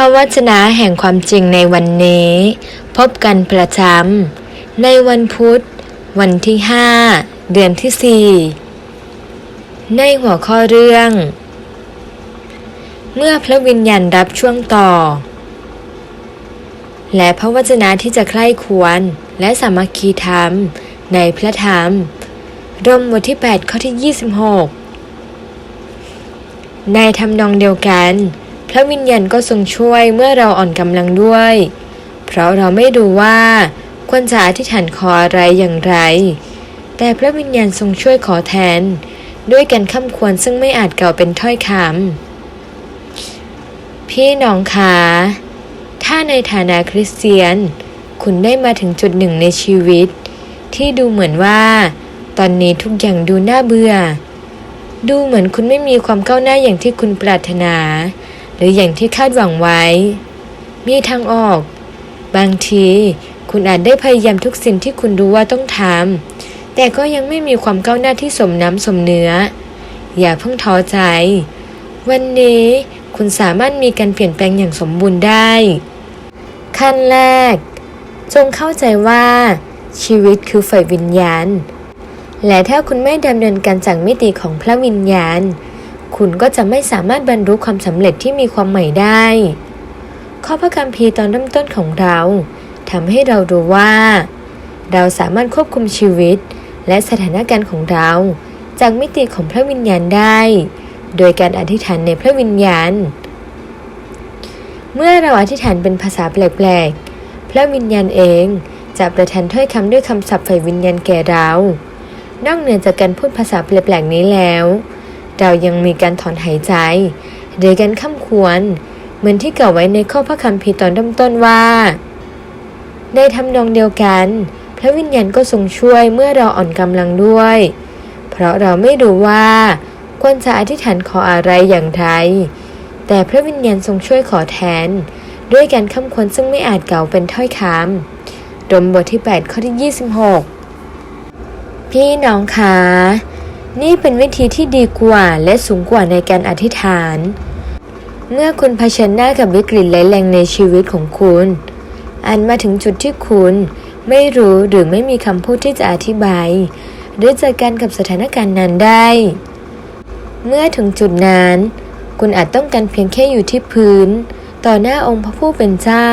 ระวจนะแห่งความจริงในวันนี้ พบกันประจำในวันพุธ วันที่ 5 เดือนที่ 4 ในหัวข้อเรื่อง เมื่อพระวิญญาณรับช่วงต่อ และพระวจนะที่จะใคร่ควรและสามัคคีธรรมในพระธรรม รมบทที่ 8 ข้อที่ 26 ในทำนองเดียวกัน พระวิญญาณก็ทรงช่วยเมื่อเราอ่อนกำลังด้วย เพราะเราไม่รู้ว่าควรจะอธิษฐานขออะไรอย่างไร แต่พระวิญญาณทรงช่วยขอแทน ด้วยการข้าควรซึ่งไม่อาจกล่าวเป็นถ้อยคำพี่น้องคะถ้าในฐานะคริสเตียน คุณได้มาถึงจุดหนึ่งในชีวิต ที่ดูเหมือนว่า ตอนนี้ทุกอย่างดูน่าเบื่อ ดูเหมือนคุณไม่มีความก้าวหน้าอย่างที่คุณปรารถนา หรืออย่างที่คาดหวังไว้ มีทางออก บางที คุณอาจได้พยายามทุกสิ่งที่คุณรู้ว่าต้องทำแต่ก็ยังไม่มีความก้าวหน้าที่สมน้ำสมเนื้อ อย่าเพิ่งท้อใจ วันนี้คุณสามารถมีการเปลี่ยนแปลงอย่างสมบูรณ์ได้ ขั้นแรก จงเข้าใจว่า ชีวิตคือฝ่ายวิญญาณ และถ้าคุณไม่ดำเนินการจากมิติของพระวิญญาณ คุณก็จะไม่สามารถบรรลุความสำเร็จที่มีความใหม่ได้ ข้อพระคัมภีร์ตอนเริ่มต้นของเราทำให้เรารู้ว่า เราสามารถควบคุมชีวิต และสถานการณ์ของเรา จากมิติของพระวิญญาณได้ โดยการอธิษฐานในพระวิญญาณ เมื่อเราอธิษฐานเป็นภาษาแปลกๆ พระวิญญาณเองจะประทานถ้อยคำด้วยคำศัพท์ฝ่ายวิญญาณแก่เรา นอกเหนือจากการพูดภาษาแปลกๆนี้แล้ว เรายังมีการถอนหายใจหรือการข้ามควร เหมือนที่กล่าวไว้ในข้อพระคัมภีร์ตอนเริ่มต้นว่าในทำนองเดียวกัน พระวิญญาณก็ทรงช่วยเมื่อเราอ่อนกำลังด้วย เพราะเราไม่รู้ว่าควรจะอธิษฐานขออะไรอย่างไร แต่พระวิญญาณทรงช่วยขอแทน ด้วยการข้ามควรซึ่งไม่อาจกล่าวเป็นถ้อยคำรมบทที่ 8 ข้อที่ 26 พี่น้องคะ นี่เป็นวิธีที่ดีกว่าและสูงกว่าในการอธิษฐาน เมื่อคุณเผชิญหน้ากับวิกฤตร้ายแรงในชีวิตของคุณ อันมาถึงจุดที่คุณไม่รู้หรือไม่มีคำพูดที่จะอธิบาย หรือจัดการกับสถานการณ์นั้นได้ เมื่อถึงจุดนั้น คุณอาจต้องการเพียงแค่อยู่ที่พื้น ต่อหน้าองค์พระผู้เป็นเจ้า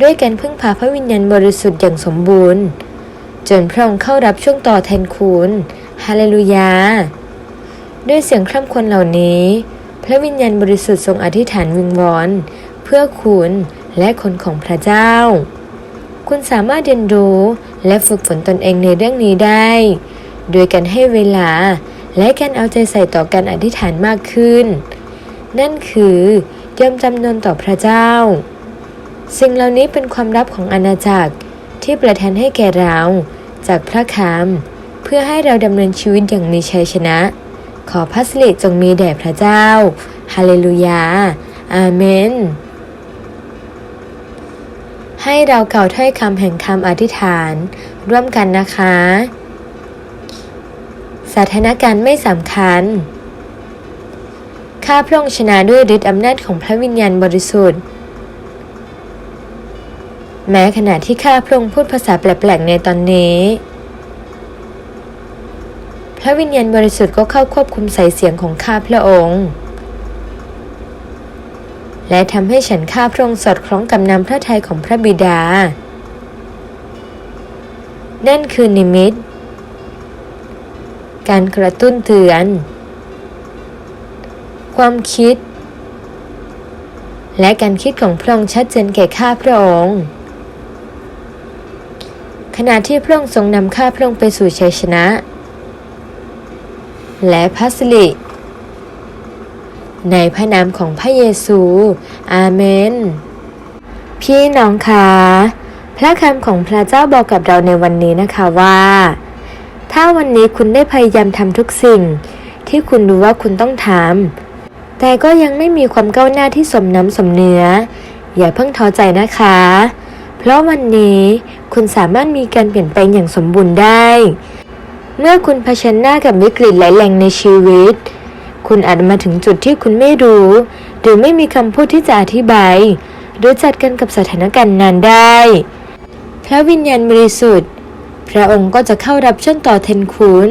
ด้วยการพึ่งพาพระวิญญาณบริสุทธิ์อย่างสมบูรณ์ จนพระองค์เข้ารับช่วงต่อแทนคุณ ฮาเลลูยา ด้วยเสียงคร่ำครวญเหล่านี้ พระวิญญาณบริสุทธิ์ทรงอธิษฐานวิงวอน เพื่อคุณและคนของพระเจ้า คุณสามารถเรียนรู้และฝึกฝนตนเองในเรื่องนี้ได้ โดยการให้เวลาและการเอาใจใส่ต่อการอธิษฐานมากขึ้น นั่นคือยอมจำนนต่อพระเจ้า สิ่งเหล่านี้เป็นความลับของอาณาจักรที่ประทานให้แก่เราจากพระคำ พื่อให้เราดำเนินชีวิตอย่างมีชัยชนะ ขอพระสิริจงมีแด่พระเจ้า ฮาเลลูยา อาเมน ให้เรากล่าวถ้อยคำแห่งคำอธิษฐาน ร่วมกันนะคะ สถานการณ์ไม่สำคัญ ข้าพระองค์ชนะด้วยฤทธิอำนาจของพระวิญญาณบริสุทธิ์แม้ขณะที่ข้าพระองค์พูดภาษาแปลกๆในตอนนี้ พระวิญญาณบริสุทธิ์ก็เข้าควบคุมสายเสียงของข้าพระองค์ และทำให้ฉันข้าพระองค์สอดคล้องกับนำพระทัยของพระบิดา นั่นคือนิมิต การกระตุ้นเตือน ความคิด และการคิดของพระองค์ชัดเจนแก่ข้าพระองค์ขณะที่พระองค์ทรงนำข้าพระองค์ไปสู่ชัยชนะ และพระสิริ ในพระนามของพระเยซู อาเมน พี่น้องคะพระคำของพระเจ้าบอกกับเราในวันนี้นะคะว่า ถ้าวันนี้คุณได้พยายามทำทุกสิ่ง ที่คุณรู้ว่าคุณต้องทำแต่ก็ยังไม่มีความก้าวหน้าที่สมน้ำสมเนื้อ อย่าเพิ่งท้อใจนะคะ เพราะวันนี้คุณสามารถมีการเปลี่ยนแปลงอย่างสมบูรณ์ได้ เมื่อคุณเผชิญหน้ากับวิกฤตหลายแรงในชีวิต คุณอาจมาถึงจุดที่คุณไม่รู้ หรือไม่มีคำพูดที่จะอธิบาย หรือจัดการกับสถานการณ์นั้นได้ พระวิญญาณบริสุทธิ์ พระองค์ก็จะเข้ารับช่วงต่อแทนคุณ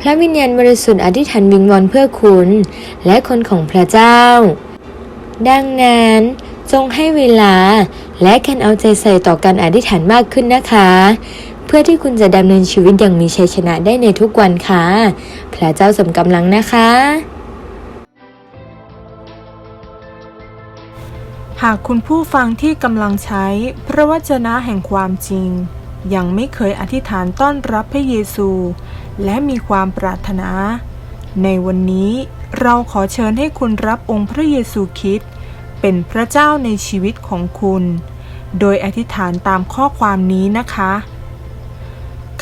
พระวิญญาณบริสุทธิ์อธิษฐานวิงวอนเพื่อคุณ และคนของพระเจ้า ดังนั้นจงให้เวลาและการเอาใจใส่ต่อการอธิษฐานมากขึ้นนะคะ เพื่อที่คุณจะดำเนินชีวิตอย่างมีชัยชนะได้ในทุกวันค่ะ พระเจ้าสมกำลังนะคะ หากคุณผู้ฟังที่กำลังใช้พระวจนะแห่งความจริง ยังไม่เคยอธิษฐานต้อนรับพระเยซู และมีความปรารถนา ในวันนี้เราขอเชิญให้คุณรับองค์พระเยซูคริสต์เป็นพระเจ้าในชีวิตของคุณ โดยอธิษฐานตามข้อความนี้นะคะ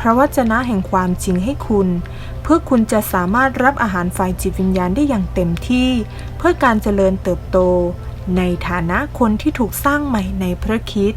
พระวจนะแห่งความจริงให้คุณ เพื่อคุณจะสามารถรับอาหารฝ่ายจิตวิญญาณได้อย่างเต็มที่ เพื่อการเจริญเติบโต ในฐานะคนที่ถูกสร้างใหม่ในพระคิด